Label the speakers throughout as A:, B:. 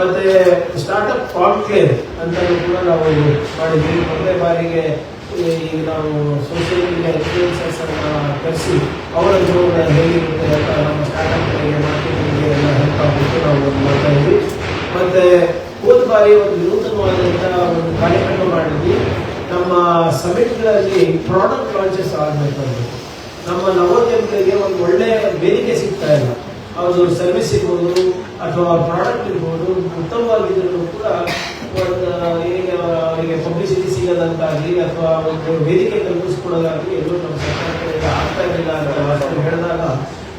A: ಮತ್ತೆ startup conclave ಅಂತಲೂ ಕೂಡ ನಾವು ಮಾಡಿದ್ವಿ. ಮೊದಲೇ ಬಾರಿಗೆ ಈಗ ನಾವು ಸೋಷಿಯಲ್ ಮೀಡಿಯಾ ಇನ್ಫ್ಲೂಯೆನ್ಸರ್ಸ್ ಅನ್ನ ಕರೆಸಿ ಅವರ ಜೀವನ ಹೇಗಿರುತ್ತೆ ಅಂತ ನಮ್ಮ ಸ್ಟಾರ್ಟ್ಅಪ್ಗಳಿಗೆ ಮಾರ್ಕೆಟಿಂಗ್ಗೆ ಎಲ್ಲ ಹೆಲ್ಪ್ ಆಗಬೇಕು ನಾವು ಮಾಡ್ತಾ ಇದ್ವಿ. ಮತ್ತೆ ಹೋದ ಬಾರಿ ಒಂದು ವಿನೂತನವಾದಂಥ ಒಂದು ಕಾರ್ಯಕ್ರಮ ಮಾಡಿದ್ವಿ. ನಮ್ಮ ಸಮಿಟ್ಗಳಲ್ಲಿ ಪ್ರಾಡಕ್ಟ್ ಲಾಂಚಸ್ ಆಗಬೇಕಂತ ನಮ್ಮ ನವೋದ್ಯಮಗಳಿಗೆ ಒಂದು ಒಳ್ಳೆಯ ಬೇಡಿಕೆ ಸಿಗ್ತಾ ಇಲ್ಲ. ಅವ್ರದ್ದು ಸರ್ವಿಸ್ ಇರ್ಬೋದು ಅಥವಾ ಪ್ರಾಡಕ್ಟ್ ಇರ್ಬೋದು, ಉತ್ತಮವಾಗಿದ್ದರೂ ಕೂಡ ಒಂದು ಅವರಿಗೆ ಪಬ್ಲಿಸಿಟಿ ಸಿಗೋದಂತಾಗಲಿ ಅಥವಾ ಒಂದು ವೇದಿಕೆ ತಲುಪಿಸ್ಕೊಳ್ಳೋದಾಗಲಿ ಎಲ್ಲೂ ನಮ್ಮ ಸರ್ಕಾರಕ್ಕೆ ಆಗ್ತಾ ಇರಲಿಲ್ಲ ಅಂತ ಹೇಳಿದಾಗ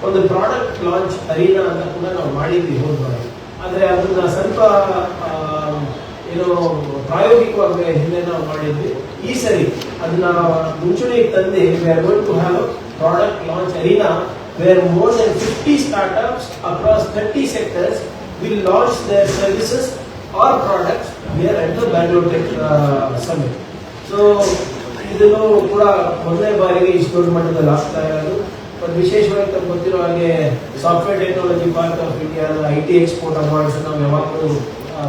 A: ಒಂದು ಪ್ರಾಡಕ್ಟ್ ಲಾಂಚ್ ಅರೀನಾ ಅಂತ ಕೂಡ ನಾವು ಮಾಡಿದ್ವಿ ಹೋದ್ವಾರ. ಆದರೆ ಅದನ್ನ ಸ್ವಲ್ಪ ಏನೋ ಪ್ರಾಯೋಗಿಕವಾಗಿ ಹಿಂದೆ ನಾವು ಮಾಡಿದ್ವಿ. ಈ ಸರಿ ಅದನ್ನ ಮುಂಚೂಣಿಗೆ ತಂದೆ we are going to have product launch arena where more than fifty startups across thirty sectors will launch services or products products at the the Tech uh, Summit. So ಇದನ್ನು ಕೂಡ ಮೊದಲನೇ ಬಾರಿಗೆ ಇಷ್ಟು ದೊಡ್ಡ ಮಟ್ಟದಲ್ಲಿ ಆಗ್ತಾ ಇರೋದು. ಬಟ್ ವಿಶೇಷವಾಗಿ ತಮ್ಗೆ ಗೊತ್ತಿರೋ ಹಾಗೆ software technology park of India I T export awards ನಾವು ಯಾವಾಗಲೂ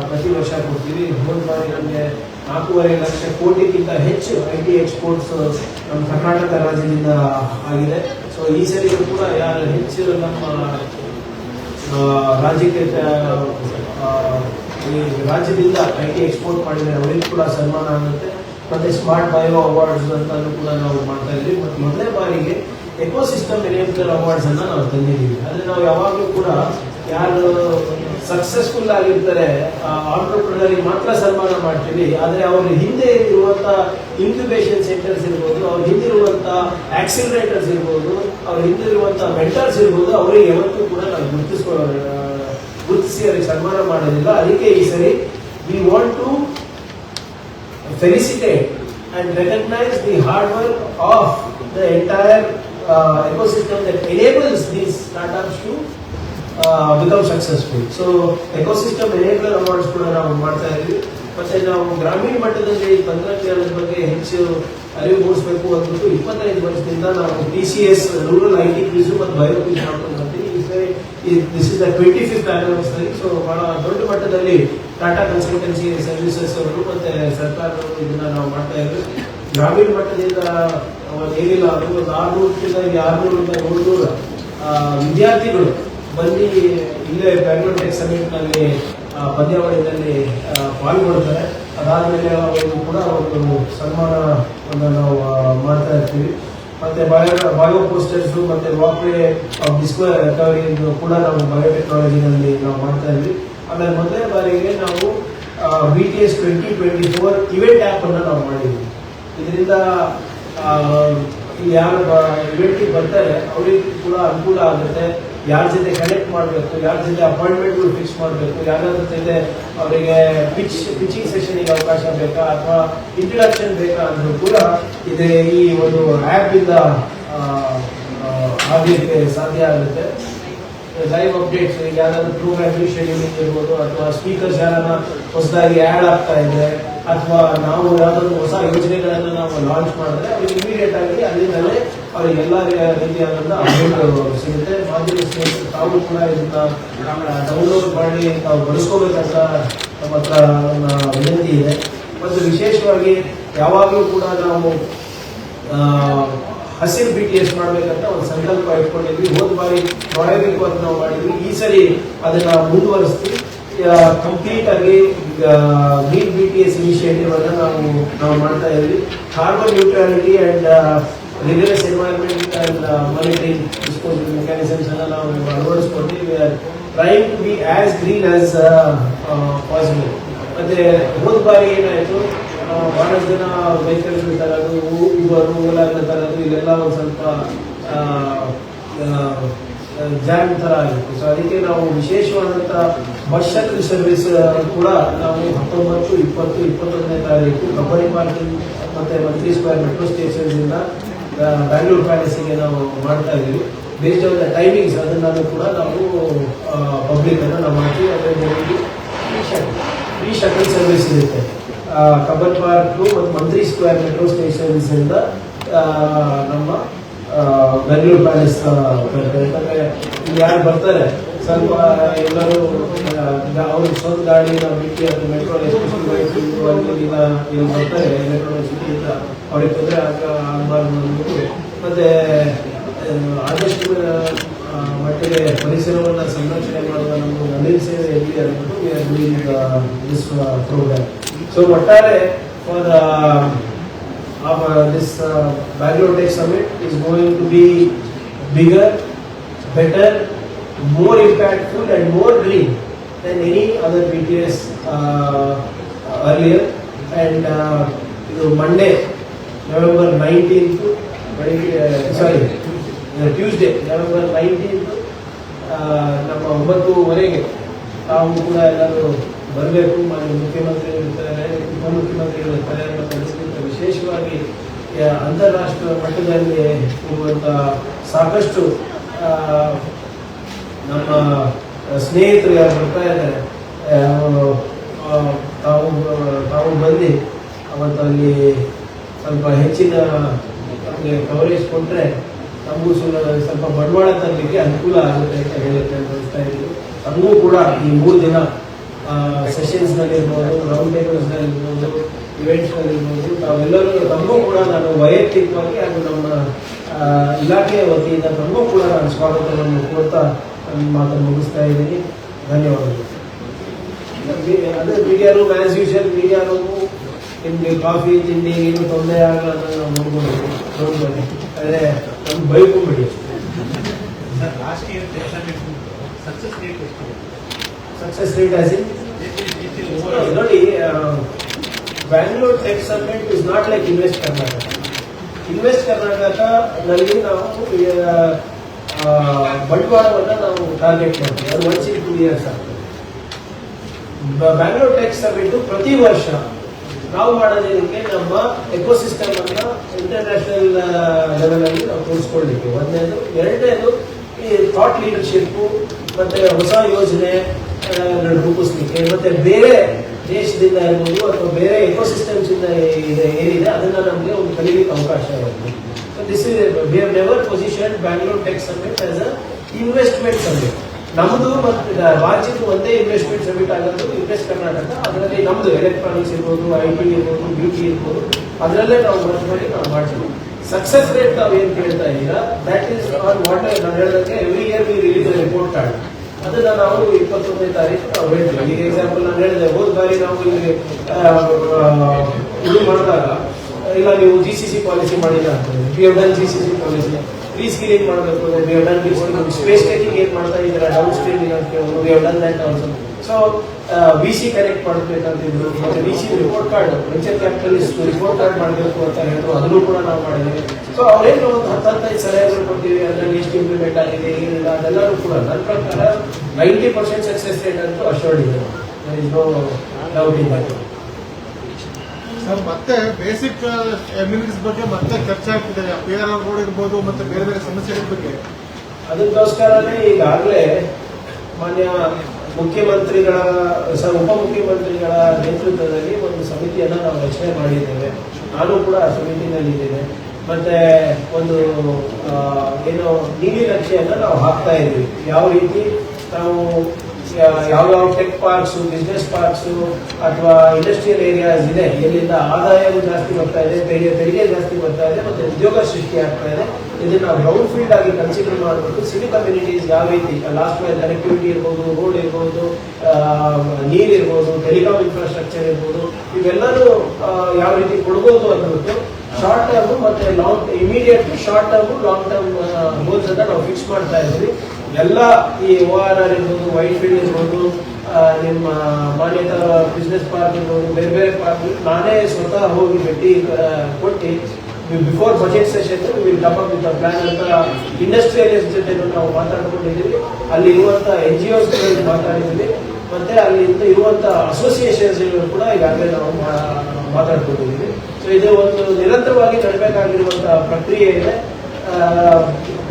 A: ಪ್ರತಿ ವರ್ಷ ಕೊಡ್ತೀವಿ. ಹೋದ ಬಾರಿ ನಮಗೆ ನಾಲ್ಕೂವರೆ ಲಕ್ಷ ಕೋಟಿಗಿಂತ ಹೆಚ್ಚು ಐ ಟಿ ಎಕ್ಸ್ಪೋರ್ಟ್ಸ್ ನಮ್ಮ ಕರ್ನಾಟಕ ರಾಜ್ಯದಿಂದ ಆಗಿದೆ. ಸೊ ಈ ಸರಿ ಕೂಡ ಯಾರು ಹೆಚ್ಚು ನಮ್ಮ ರಾಜ್ಯಕ್ಕೆ ಈ ರಾಜ್ಯದಿಂದ ಐ ಟಿ ಎಕ್ಸ್ಪೋರ್ಟ್ ಮಾಡಿದರೆ ಅವರಿಗೆ ಕೂಡ ಸನ್ಮಾನ ಆಗುತ್ತೆ. ಮತ್ತೆ ಸ್ಮಾರ್ಟ್ ಬಯೋ ಅವಾರ್ಡ್ಸ್ ಅಂತಲೂ ಕೂಡ ನಾವು ಮಾಡ್ತಾ ಇದ್ವಿ ಮತ್ತು ಮೊದಲನೇ ಬಾರಿಗೆ ಎಕೋಸಿಸ್ಟಮ್ ಎನೇಬಲ್ ಅವಾರ್ಡ್ಸ್ ಅನ್ನ ನಾವು ತಂದಿದ್ದೀವಿ. ಅಂದ್ರೆ ನಾವು ಯಾವಾಗಲೂ ಕೂಡ ಯಾರು ಸಕ್ಸಸ್ಫುಲ್ ಆಗಿರ್ತಾರೆ ಆಂಟ್ರಪ್ರಿನರಿಗೆ ಮಾತ್ರ ಸನ್ಮಾನ ಮಾಡ್ತೀವಿ. ಆದರೆ ಅವ್ರ ಹಿಂದೆ ಇರುವಂತ ಇನ್ಕ್ಯುಬೇಷನ್ ಸೆಂಟರ್ಸ್ ಇರ್ಬೋದು, ಅವ್ರ ಹಿಂದೆ ಇರುವಂತ ಆಕ್ಸಿಲರೇಟರ್ಸ್ ಇರ್ಬೋದು ಅವ್ರ ಹಿಂದೆ ಇರುವಂತ ಮೆಂಟರ್ಸ್ ಇರ್ಬೋದು ಅವರಿಗೆ ಯಾವತ್ತೂ ಕೂಡ ನಾವು ಗುರುತಿಸ್ಕೊ ಗುರುತಿಸಿ ಅವರಿಗೆ ಸನ್ಮಾನ ಮಾಡೋದಿಲ್ಲ. ಅದಕ್ಕೆ ಈ ಸರಿ we want to felicitate and recognise the hard work of the entire ecosystem ecosystem that enables these startups to successful so ecosystem enable awards ಕೂಡ ನಾವು ಮಾಡ್ತಾ ಇದ್ವಿ ಮತ್ತೆ ನಾವು ಗ್ರಾಮೀಣ ಮಟ್ಟದಲ್ಲಿ ತಂತ್ರಜ್ಞಾನದ ಬಗ್ಗೆ ಹೆಚ್ಚು ಅರಿವು ಮೂಡಿಸಬೇಕು ಅಂದ್ಬಿಟ್ಟು ಇಪ್ಪತ್ತೈದು ವರ್ಷದಿಂದ ನಾವು T C S rural I T quiz ಮತ್ತು ಬಯೋ ಕ್ವಿಸ್ ಮಾಡ್ಕೊಂಡು ಬರ್ತೀವಿ ಈ this is the twenty fifth anniversary so ಬಹಳ ದೊಡ್ಡ ಮಟ್ಟದಲ್ಲಿ ಟಾಟಾ ಕನ್ಸಲ್ಟೆನ್ಸಿ ಸರ್ವಿಸಸ್ ಅವರು ಮತ್ತೆ ಸರ್ಕಾರದವರು ಇದನ್ನ ನಾವು ಮಾಡ್ತಾ ಇದ್ವಿ. ಗ್ರಾಮೀಣ ಮಟ್ಟದಿಂದ ಏನಿಲ್ಲ ಅದು ಒಂದು ಆರ್ನೂರರಿಂದ ಆರ್ನೂರಿಂದ ಏಳ್ನೂರು ವಿದ್ಯಾರ್ಥಿಗಳು ಬಂದು ಇಲ್ಲೇ ಬ್ಯಾಂಗ್ಳೂರ್ ಟೆಕ್ ಸಮಿಟ್ನಲ್ಲಿ ಪಂದ್ಯಾವಳಿಯಲ್ಲಿ ಪಾಲ್ಗೊಳ್ತಾರೆ. ಅದಾದ್ಮೇಲೆ ಅವರು ಕೂಡ ಒಂದು ಸನ್ಮಾನವನ್ನು ನಾವು ಮಾಡ್ತಾ ಇರ್ತೀವಿ. ಮತ್ತೆ ಬಯೋ ಬಯೋ ಪೋಸ್ಟರ್ಸ್ ಮತ್ತೆ ವಾಕ್ವೇ ಡಿಸ್ಕೋ ರಿಕವರಿ ಕೂಡ ನಾವು ಬಯೋಟೆಕ್ನಾಲಜಿನಲ್ಲಿ ನಾವು ಮಾಡ್ತಾ ಇದ್ವಿ. ಆಮೇಲೆ ಮೊದಲನೇ ಬಾರಿಗೆ ನಾವು B T S twenty twenty four event app ಅನ್ನು ನಾವು ಮಾಡಿದ್ವಿ. ಇದರಿಂದ ಯಾರು ಇವೆಂಟಿಗೆ ಬರ್ತಾರೆ, ಅವರಿಗೆ ಕೂಡ ಅನುಕೂಲ ಆಗುತ್ತೆ. ಯಾರ ಜೊತೆ ಕನೆಕ್ಟ್ ಮಾಡಬೇಕು ಯಾರ ಜೊತೆ ಅಪಾಯಿಂಟ್ಮೆಂಟ್ಗಳು ಫಿಕ್ಸ್ ಮಾಡಬೇಕು ಯಾರ ಜೊತೆ ಅವರಿಗೆ ಪಿಚ್ ಪಿಚಿಂಗ್ ಸೆಷನಿಗೆ ಅವಕಾಶ ಬೇಕಾ ಅಥವಾ ಇಂಟ್ರಡಕ್ಷನ್ ಬೇಕಾ ಅಂದರೂ ಕೂಡ ಇದೆ ಈ ಒಂದು ಆ್ಯಪ್ ಇಂದ ಆ, ಆ, ಆಗ್ಲಿಕ್ಕೆ ಸಾಧ್ಯ ಆಗುತ್ತೆ. ಲೈವ್ ಅಪ್ಡೇಟ್ಸ್ ಯಾರಾದರೂ ಯಾರಾದ್ರೂ ಪ್ರೋಗ್ರಾಮ್ ಶೆಡ್ಯೂಲಿಂಗ್ ಇರ್ಬೋದು ಅಥವಾ ಸ್ಪೀಕರ್ಸ್ ಯಾರನ್ನ ಹೊಸದಾಗಿ ಆ್ಯಡ್ ಆಗ್ತಾ ಇದೆ ಅಥವಾ ನಾವು ಯಾವ್ದಾದ್ರು ಹೊಸ ಯೋಜನೆಗಳನ್ನ ನಾವು ಲಾಂಚ್ ಮಾಡಿದ್ರೆ ಅವ್ರಿಗೆ ಇಮಿಡಿಯೇಟ್ ಆಗಿ ಅಲ್ಲಿಂದಲೇ ಅವ್ರಿಗೆ ಎಲ್ಲ ರೀತಿಯಾದಂಥ ಅಮೌಂಟ್ ಸಿಗುತ್ತೆ. ಮಾಧ್ಯಮ ಸ್ನೇಹಿತರು ತಾವು ಕೂಡ ಇದನ್ನ ಡೌನ್ಲೋಡ್ ಮಾಡಿ ತಾವು ಬಳಸ್ಕೋಬೇಕಂತ ನಮ್ಮ ಹತ್ರ ವಿನಂತಿ ಇದೆ. ಮತ್ತು ವಿಶೇಷವಾಗಿ ಯಾವಾಗಲೂ ಕೂಡ ನಾವು ಹಸಿರು ಬಿ ಟಿ ಎಸ್ ಮಾಡ್ಬೇಕಂತ ಒಂದು ಸಂಕಲ್ಪ ಇಟ್ಕೊಂಡಿದ್ವಿ. ಹೋದ ಬಾರಿ ಅಂತ ನಾವು ಮಾಡಿದ್ವಿ. ಈ ಸರಿ ಅದನ್ನ ಮುಂದುವರಿಸ್ತೀವಿ. ಕಂಪ್ಲೀಟ್ ಆಗಿ green B T S initiative ಅನ್ನ ನಾವು ನಾವು ಮಾಡ್ತಾ ಇದ್ವಿ. Carbon neutrality and reverse environment and monitoring disposal mechanisms ಅನ್ನ ನಾವು ಅಳವಡಿಸ್ಕೊಂಡು trying to be as green as possible ಮತ್ತೆ ಹೋದ ಬಾರಿ ಏನಾಯ್ತು? ಬಹಳಷ್ಟು ಜನ ವೆಹಿಕಲ್ಸ್ ತರೋದು ಇವರು ಓಲಾಗ್ನ ತರೋದು, ಇಲ್ಲೆಲ್ಲ ಒಂದು ಸ್ವಲ್ಪ ಜಾಮ್ ತರ ಆಗಿತ್ತು ಸೊ ಅದಕ್ಕೆ ನಾವು ವಿಶೇಷವಾದಂಥ ಬಸ್ ಶಟಲ್ ಸರ್ವಿಸ್ ಕೂಡ ನಾವು ಹತ್ತೊಂಬತ್ತು, ಇಪ್ಪತ್ತು, ಇಪ್ಪತ್ತೊಂದನೇ ತಾರೀಕು ಕಬ್ಬಡಿ ಪಾರ್ಕಿಂಗ್ ಮತ್ತೆ ಮಂತ್ರಿ ಸ್ಕ್ವೇರ್ ಮೆಟ್ರೋ ಸ್ಟೇಷನ್ಸಿಂದ ಬ್ಯಾಂಗ್ಳೂರ್ ಪ್ಯಾಲೇಸಿಗೆ ನಾವು ಮಾಡ್ತಾ ಇದೀವಿ ಬೇಸ್ಡ್ ಆನ್ ದ ಟೈಮಿಂಗ್ಸ್ ಅದನ್ನು ಕೂಡ ನಾವು ಪಬ್ಲಿಕ್ ಅನ್ನು ನಾವು ಮಾಡ್ತೀವಿ ಜೊತೆಗೆ ಫ್ರೀ ಶಟಲ್ ಸರ್ವಿಸ್ ಇರುತ್ತೆ. ಕಬ್ಬಡಿ ಪಾರ್ಕ್ ಮತ್ತು ಮಂತ್ರಿ ಸ್ಕ್ವೇರ್ ಮೆಟ್ರೋ ಸ್ಟೇಷನ್ಸಿಂದ ನಮ್ಮ ಬೆಂಗಳೂರು ಪ್ಯಾಲೇಸ್ ಯಾಕಂದ್ರೆ ಯಾರು ಬರ್ತಾರೆ? ಸ್ವಲ್ಪ ಎಲ್ಲರೂ ಅವ್ರ ಸ್ವಂತ ಗಾಡಿನ ಬಿಟ್ಟು ಅದು ಮೆಟ್ರೋ ಎಸ್ಪೆಷಲಿ ಈಗ ಇಲ್ಲಿ ಬರ್ತಾರೆ. ಎಲೆಕ್ಟ್ರಾನಿಕ್ ಸಿಟಿಯಿಂದ ಅವ್ರಿಗೆ ತೊಂದರೆ ಆಗ ಆಗಬಾರ್ದು ಅಂದ್ಬಿಟ್ಟು ಮತ್ತೆ ಆದಷ್ಟು ಮಟ್ಟಿಗೆ ಪರಿಸರವನ್ನು ಸಂರಕ್ಷಣೆ ಮಾಡುವ ನಮ್ಮದು ನವೀನ್ ಸೇವೆ ಎಲ್ಲಿ ಅಂದ್ಬಿಟ್ಟು ಪ್ರೋಗ್ರಾಮ್ ಸೊ ಒಟ್ಟಾರೆ for of uh, this uh, Bangalore Tech Summit is going to be bigger, better, more impactful and more green than any other BTS uh, earlier. And uh, ಇದು Monday, November 19th, uh, sorry, Tuesday November nineteenth ನಮ್ಮ ಒಂಬತ್ತುವರೆಗೆ ತಾವು ಕೂಡ ಎಲ್ಲರೂ ಬರಬೇಕು ಮಾನ್ಯ ಮುಖ್ಯಮಂತ್ರಿಗಳು ಇರ್ತಾರೆ ಉಪಮುಖ್ಯಮಂತ್ರಿಗಳು ಇರ್ತಾರೆ ಮತ್ತು ಅದಕ್ಕಿಂತ ವಿಶೇಷವಾಗಿ ಅಂತಾರಾಷ್ಟ್ರೀಯ ಮಟ್ಟದಲ್ಲಿ ಇರುವಂಥ ಸಾಕಷ್ಟು ನಮ್ಮ ಸ್ನೇಹಿತರು ಯಾರು ಬರ್ತಾ ಇದ್ದಾರೆ ತಾವು ತಾವು ಬಂದು ಅವತ್ತಲ್ಲಿ ಸ್ವಲ್ಪ ಹೆಚ್ಚಿನ ನಮಗೆ ಕವರೇಜ್ ಕೊಟ್ಟರೆ ನಮಗೂ ಸ್ವಲ್ಪ ಬಂಡವಾಳ ತರಲಿಕ್ಕೆ ಅನುಕೂಲ ಆಗುತ್ತೆ ಅಂತ ಹೇಳುತ್ತೆ ಅಂತ ಅನಿಸ್ತಾ ಇದ್ದೀವಿ. ನಮಗೂ ಕೂಡ ಈ ಮೂರು ದಿನ ಸೆಷನ್ಸ್ನಲ್ಲಿರ್ಬೋದು ರೌಂಡ್ ಟೇಬಲ್ಸ್ನಲ್ಲಿರ್ಬೋದು ಇವೆಂಟ್ಸ್ನಲ್ಲಿರ್ಬೋದು ತಾವೆಲ್ಲರೂ ತಮಗೂ ಕೂಡ ನಾನು ವೈಯಕ್ತಿಕವಾಗಿ ಹಾಗೂ ನಮ್ಮ ಇಲಾಖೆಯ ವತಿಯಿಂದ ತಮಗೂ ಕೂಡ ನಾನು ಸ್ವಾಗತವನ್ನು ಕೋರ್ತಾ ನನ್ನ ಮಾತನ್ನು ಮುಗಿಸ್ತಾ ಇದ್ದೀನಿ. ಧನ್ಯವಾದಗಳು. ಅದೇ media room as usual media room ನಿಮಗೆ ಕಾಫಿ ತಿಂಡಿ ಏನು ತೊಂದರೆ ಆಗಲ್ಲ ನಾವು ನೋಡ್ಬೋದು. ನೋಡ್ಬೋದು. ಅದೇ ನಮ್ಗೆ ಬೈಕೊಂಬಿಡಿ.
B: Sir last year success rate ಆಸಿ
A: success rate as ನೋಡಿ Bangalore tech summit is not like invest Karnataka invest ಕರ್ನಾಟಕದಲ್ಲಿ ನಾವು ಬಂಡವಾಳವನ್ನು ನಾವು ಟಾರ್ಗೆಟ್ ಮಾಡ್ತೀವಿ. ಅದು ಒನ್ಸ್ ಇನ್ ಟೂ ಇಯರ್ಸ್ ಆಗ್ತದೆ ಬ್ಯಾಂಗ್ಳೂರ್ ಟೆಕ್ ಸಬ್ಮಿಟ್ ಪ್ರತಿ ವರ್ಷ ನಾವು ಮಾಡೋದಕ್ಕೆ ನಮ್ಮ ಎಕೋಸಿಸ್ಟಮ್ ಅನ್ನ ಇಂಟರ್ನ್ಯಾಷನಲ್ ಲೆವೆಲ್ ಅಲ್ಲಿ ನಾವು ತೋರಿಸ್ಕೊಳ್ಲಿಕ್ಕೆ ಒಂದನೇದು ಎರಡನೇದು ಈ ಥಾಟ್ ಲೀಡರ್ಶಿಪ್ ಮತ್ತೆ ಹೊಸ ಯೋಜನೆ ರೂಪಿಸ್ಲಿಕ್ಕೆ ಮತ್ತೆ ಬೇರೆ ದೇಶದಿಂದ ಇರ್ಬೋದು ಅಥವಾ ಬೇರೆ ಎಕೋಸಿಸ್ಟಮ್ಸ್ ಇಂದ ಏನಿದೆ, ಅದನ್ನ ನಮಗೆ ಒಂದು ಕಲಿಯಲಿಕ್ಕೆ ಅವಕಾಶ ಇರುತ್ತೆ. So this is we have never position Bangalore tech summit as a investment summit ನಮ್ದು ಮತ್ತು ರಾಜ್ಯದ ಒಂದೇ ಇನ್ವೆಸ್ಟ್ಮೆಂಟ್ ಸಮಿಟ್ ಆಗೋದು ಇನ್ವೆಸ್ಟ್ ಕರ್ನಾಟಕ ಅದರಲ್ಲಿ ನಮ್ದು ಎಲೆಕ್ಟ್ರಾನಿಕ್ಸ್ ಇರ್ಬೋದು ಐ ಟಿ ಇರ್ಬೋದು ಬ್ಯೂಟಿ ಇರ್ಬೋದು, ಅದರಲ್ಲೇ ನಾವು ವರ್ಕ್ ಮಾಡಿ ನಾವು ಮಾಡ್ತೀವಿ. ಸಕ್ಸಸ್ ರೇಟ್ ನಾವು ಏನು ಕೇಳ್ತಾ ಇದ್ದೀರಾ? ದಟ್ ಈಸ್ ಆನ್ ವಾಟರ್ ನಾನು ಹೇಳಿದಂಗೆ every year we release report card ಅದನ್ನ ನಾವು ಇಪ್ಪತ್ತೊಂದನೇ ತಾರೀಕು ನಾವು ಹೇಳ್ತೀವಿ. ಈಗ ಎಕ್ಸಾಂಪಲ್ ನಾನು ಹೇಳಿದೆ, ಹೋದ ಬಾರಿ ನಾವು ಇಲ್ಲಿ ಇದು ಮಾಡಿದಾಗ, ಇಲ್ಲ, ನೀವು ಜಿ ಸಿ ಸಿ ಪಾಲಿಸಿ ಮಾಡಿಲ್ಲ ಅಂತ P have done G C C policy reskilling ಮಾಡಬೇಕು ಅಂದ್ರೆ we have done reskilling space taking ಏನ್ ಮಾಡ್ತಾ ಇದ್ದೀರಾ ಡೌನ್ ಸ್ಟ್ರೀಮ್ ಕೇಳೋದು we have done also so V C connect ಮಾಡಬೇಕಂತಿದ್ರು ಮತ್ತೆ V C report card venture capitalist report card ಮಾಡಬೇಕು ಅಂತ ಹೇಳಿದ್ರು. ಅದನ್ನು ಕೂಡ ನಾವು ಮಾಡಿದ್ದೀವಿ ಸೊ ಅವ್ರೇನು ಒಂದು ಹತ್ತು ಹತ್ತೈದು ಸಲಹೆಗಳು ಕೊಡ್ತೀವಿ, ಅದರಲ್ಲಿ ಎಷ್ಟು ಇಂಪ್ಲಿಮೆಂಟ್ ಆಗಿದೆ, ಏನಿಲ್ಲ ಅದೆಲ್ಲರೂ ಕೂಡ ನನ್ನ ಪ್ರಕಾರ ನೈಂಟಿ ಪರ್ಸೆಂಟ್ ಸಕ್ಸಸ್ ರೇಟ್ ಅಂತೂ ಅಶೋರ್ಡ್ ಇದೆ. ಡೌಟ್ ದಟ್
C: ಸರ್, ಮತ್ತೆ ಬೇಸಿಕ್ ಎಮ್ಯುನಿಟೀಸ್ ಬಗ್ಗೆ ಮತ್ತೆ ಚರ್ಚೆ ಆಗ್ತಿದೆ. ಪಿ ಆರ್ ರೋಡ್ ಇರ್ಬೋದು ಮತ್ತೆ ಬೇರೆ ಬೇರೆ ಸಮಸ್ಯೆಗಳ ಬಗ್ಗೆ.
A: ಅದಕ್ಕೋಸ್ಕರನೇ ಈಗಾಗಲೇ ಮಾನ್ಯ ಮುಖ್ಯಮಂತ್ರಿಗಳ ಸ- ಉಪಮುಖ್ಯಮಂತ್ರಿಗಳ ನೇತೃತ್ವದಲ್ಲಿ ಒಂದು ಸಮಿತಿಯನ್ನು ನಾವು ರಚನೆ ಮಾಡಿದ್ದೇವೆ. ನಾನು ಕೂಡ ಆ ಸಮಿತಿನಲ್ಲಿದ್ದೇನೆ. ಮತ್ತೆ ಒಂದು ಏನು ನೀಲಿ ನಕ್ಷೆಯನ್ನು ನಾವು ಹಾಕ್ತಾ ಇದ್ದೀವಿ. ಯಾವ ರೀತಿ ನಾವು ಯಾ- ಯಾವ ಟೆಕ್ ಪಾರ್ಕ್ಸ್ ಬಿಸ್ನೆಸ್ ಪಾರ್ಕ್ಸ್ ಅಥವಾ ಇಂಡಸ್ಟ್ರಿಯಲ್ ಏರಿಯಾಸ್ ಇದೆ ಎಲ್ಲಿಂದ ಆದಾಯವೂ ಜಾಸ್ತಿ ಬರ್ತಾ ಇದೆ, ತೆರಿಗೆ ತೆರಿಗೆ ಜಾಸ್ತಿ ಬರ್ತಾ ಇದೆ, ಮತ್ತೆ ಉದ್ಯೋಗ ಸೃಷ್ಟಿ ಆಗ್ತಾ ಇದೆ. ಇದನ್ನ ಬ್ರೌನ್ ಫೀಲ್ಡ್ ಆಗಿ ಕನ್ಸಿಡರ್ ಮಾಡಬೇಕು ಸಿಟಿ ಕಮ್ಯುನಿಟೀಸ್ ಯಾವ ರೀತಿ ಲಾಸ್ಟ್ ಮೈಲ್ ಕನೆಕ್ಟಿವಿಟಿ ಇರ್ಬೋದು ರೋಡ್ ಇರ್ಬೋದು ನೀರಿರ್ಬೋದು ಟೆಲಿಕಾಮ್ ಇನ್ಫ್ರಾಸ್ಟ್ರಕ್ಚರ್ ಇರ್ಬೋದು ಇವೆಲ್ಲರೂ ಯಾವ ರೀತಿ ಕೊಡ್ಬೋದು ಅಂದ್ಬಿಟ್ಟು ಶಾರ್ಟ್ ಟರ್ಮ್ ಮತ್ತೆ long immediately short term long term goals ಅಂತ ನಾವು ಫಿಕ್ಸ್ ಮಾಡ್ತಾ ಇದ್ದೀವಿ. ಎಲ್ಲ ಈ ಓ ಆರ್ ಆರ್ ಇರ್ಬೋದು ವೈಟ್ ಫೀಲ್ಡ್ ಇರ್ಬೋದು ನಿಮ್ಮ ಮಾನ್ಯತಾ ಬಿಸ್ನೆಸ್ ಪಾರ್ಕ್ ಇರ್ಬೋದು, ಬೇರೆ ಬೇರೆ ಪಾರ್ಕ್ ನಾನೇ ಸ್ವತಃ ಹೋಗಿ ಭೇಟಿ ಕೊಟ್ಟು before budget session will up with plan ಅಂತ ಇಂಡಸ್ಟ್ರಿಯಲಿಸ್ಟ್ ಜೊತೆ ನಾವು ಮಾತಾಡ್ಕೊಂಡಿದ್ದೀವಿ. ಅಲ್ಲಿ ಇರುವಂತ ಎನ್ ಜಿ ಒಸ್ ಮಾತಾಡಿದ್ದೀವಿ. ಮತ್ತೆ ಅಲ್ಲಿ ಇರುವಂತ ಅಸೋಸಿಯೇಷನ್ಸ್ ಕೂಡ ಈಗಾಗಲೇ ನಾವು ಮಾತಾಡ್ಕೊಂಡಿದ್ದೀವಿ. ಸೊ ಇದು ಒಂದು ನಿರಂತರವಾಗಿ ನಡಬೇಕಾಗಿರುವಂತಹ ಪ್ರಕ್ರಿಯೆ ಇದೆ. ಆ,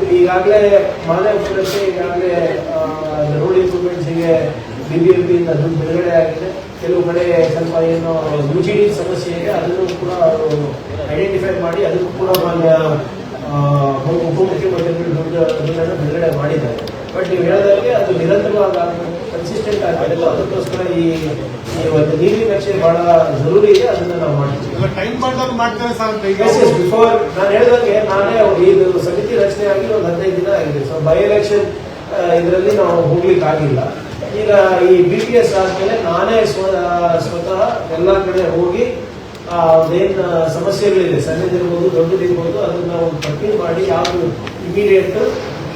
A: ಮಾನವ ಮಾನವಪುರಕ್ಕೆ ಈಗಾಗಲೇ ರೋಡ್ ಇಂಪ್ರೂವ್ಮೆಂಟ್ಸಿಗೆ ಬಿ ಬಿ ಎಂ ಪಿಯಿಂದ ದುಡ್ಡು ಬಿಡುಗಡೆ ಆಗಿದೆ. ಕೆಲವು ಕಡೆ ಸ್ವಲ್ಪ ಏನು ಯು ಜಿ ಡಿ ಸಮಸ್ಯೆ ಇದೆ ಅದನ್ನು ಕೂಡ ಅವರು ಐಡೆಂಟಿಫೈ ಮಾಡಿ ಅದಕ್ಕೂ ಕೂಡ ಮಾನ್ಯ ಉಪಮುಖ್ಯಮಂತ್ರಿಗಳು ದುಡ್ಡು ದುಡ್ಡನ್ನು ಬಿಡುಗಡೆ ಮಾಡಿದ್ದಾರೆ. ಬಟ್ ನೀವು ಹೇಳಿದಾಗೆ ಅದು ನಿರಂತರವಾಗಿ ಕನ್ಸಿಸ್ಟೆಂಟ್ ಆಗಬೇಕು ಅದಕ್ಕೋಸ್ಕರ ಈ ಈ ನೀರಿನ ನಕ್ಷೆ ಬಹಳ ಜರೂರಿ ಇದೆ ಅದನ್ನ ನಾವು ಮಾಡ್ತೀವಿ.
C: ಈಗ ಟೈಮ್ ಬಂದಾಗ ಮಾಡ್ತಾರೆ ಸರ್ ಈಗ
A: ಬಿಫೋರ್ ನಾನು ಹೇಳಿದಂಗೆ ನಾನೇ ಇದು ಸಮಿತಿ ರಚನೆ ಆಗಿ ಒಂದು ಹದಿನೈದು ದಿನ ಆಗಿದೆ. ಸೊ ಬೈ ಎಲೆಕ್ಷನ್ ಇದರಲ್ಲಿ ನಾವು ಹೋಗ್ಲಿಕ್ಕೆ ಆಗಿಲ್ಲ ಈಗ ಈ ಬಿ ಪಿ ಎಸ್ ಆದ್ಮೇಲೆ ನಾನೇ ಸ್ವ ಸ್ವತಃ ಎಲ್ಲ ಕಡೆ ಹೋಗಿ ಅದೇನ್ ಸಮಸ್ಯೆಗಳಿದೆ. ಸಣ್ಣದಿರ್ಬೋದು ದೊಡ್ಡದಿರ್ಬೋದು ಅದನ್ನ ಒಂದು ಪಟ್ಟಿ ಮಾಡಿ ಯಾವುದು immediate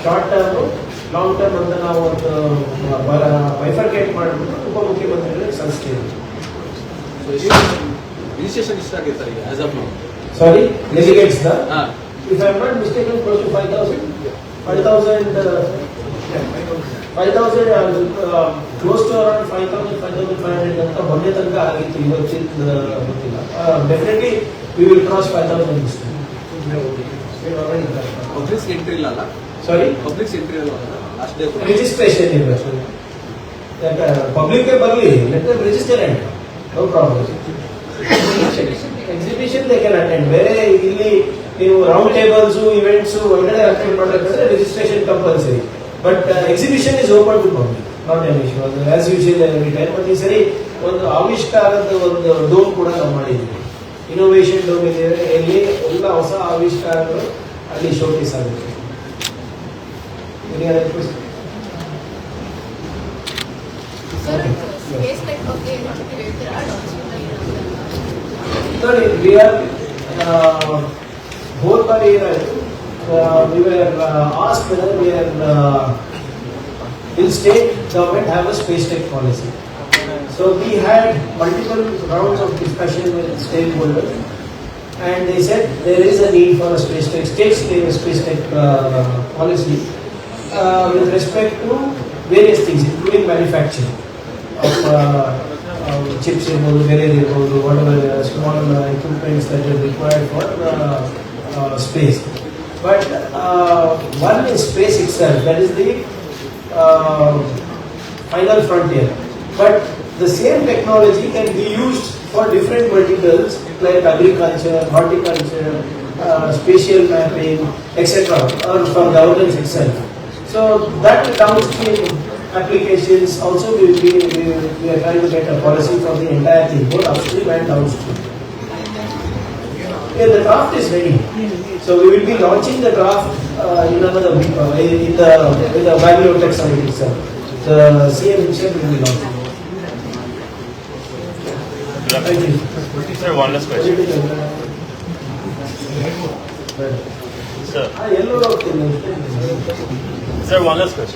A: short term long term ಅಂತ ನಾವು ಒಂದು ಬೈಫರ್ಕೇಟ್ ಮಾಡಿಬಿಟ್ಟು ಉಪಮುಖ್ಯಮಂತ್ರಿಗಳಿಗೆ ಸಲ್ಲಿಸ್ತೀವಿ
D: ರಿಜಿಸ್ಟ್ರೇಷನ್ ಇಷ್ಟ ಆಗಿದೆ ಸರ್ ಈಗ as of now
A: sorry delegates the
D: ಹಾ.
A: If I'm not mistaken, close to 5,000, 5,000, uh, 5,000, uh, close to around 5,000, 5,500 ಅಂತ ಮೊನ್ನೆ ತನಕ ಆಗಿತ್ತು ಇವತ್ತಿನ ಗೊತ್ತಿಲ್ಲ. Definitely we will cross 5,000 this time.
D: Publics entry ಇಲ್ಲ ಅಲ್ಲ?
A: ಸಾರಿ
D: ಪಬ್ಲಿಕ್ಸ್ ಎಂಟ್ರಿ ಇಲ್ಲ ಡೇ
A: ರಿಜಿಸ್ಟ್ರೇಷನ್ ಇರಬೇಕು ಯಾಕೆ ಪಬ್ಲಿಕ್ ಬರಲಿ let register and no problem exhibition they can attend ಬೇರೆ ಇಲ್ಲಿ ನೀವು ರೌಂಡ್ ಟೇಬಲ್ಸ್ ಇವೆಂಟ್ಸ್ ಒಳಗಡೆ ಅಟೆಂಡ್ ಮಾಡಬೇಕಂದ್ರೆ registration compulsory but exhibition is open to public not an issue ಅದು as usual every time but ಈ ಸರಿ ಒಂದು ಆವಿಷ್ಕಾರದ ಒಂದು ಡೋಮ್ ಕೂಡ ನಾವು ಮಾಡಿದ್ದೀವಿ ಇನೋವೇಷನ್ ಡೋಮ್ ಇದೆ. ಎಲ್ಲಿ ಎಲ್ಲ ಹೊಸ ಆವಿಷ್ಕಾರಗಳು ಅಲ್ಲಿ ಶೋಕೇಸ್ ಆಗುತ್ತೆ. Any other question?
E: Sir, space like okay, there are
A: dogs. Sir, we are uh, both are. Uh, we were uh, asked whether we are uh, will state government have a space tech policy. So we had multiple rounds of discussion with stakeholders, and they said there is a need for a space tech state space tech uh, policy uh, with respect to various things, including manufacturing of uh, uh chips, whatever small uh, equipments that are required for uh, space. But one is space itself, that is the um, final frontier. But the same technology can be used for different verticals like agriculture, horticulture, uh, spatial mapping, etc., or from governance itself. So that downstream applications also we, we, we, are trying to get a policy for the entire thing, both upstream and downstream. Yeah, the draft is ready. So we will be launching the draft uh, in another uh, in the in the biotech summit itself. The CM himself will be launching. Thank you.
F: Sir, one last question. Sir.
A: Ah, yellow
F: sir, one last question.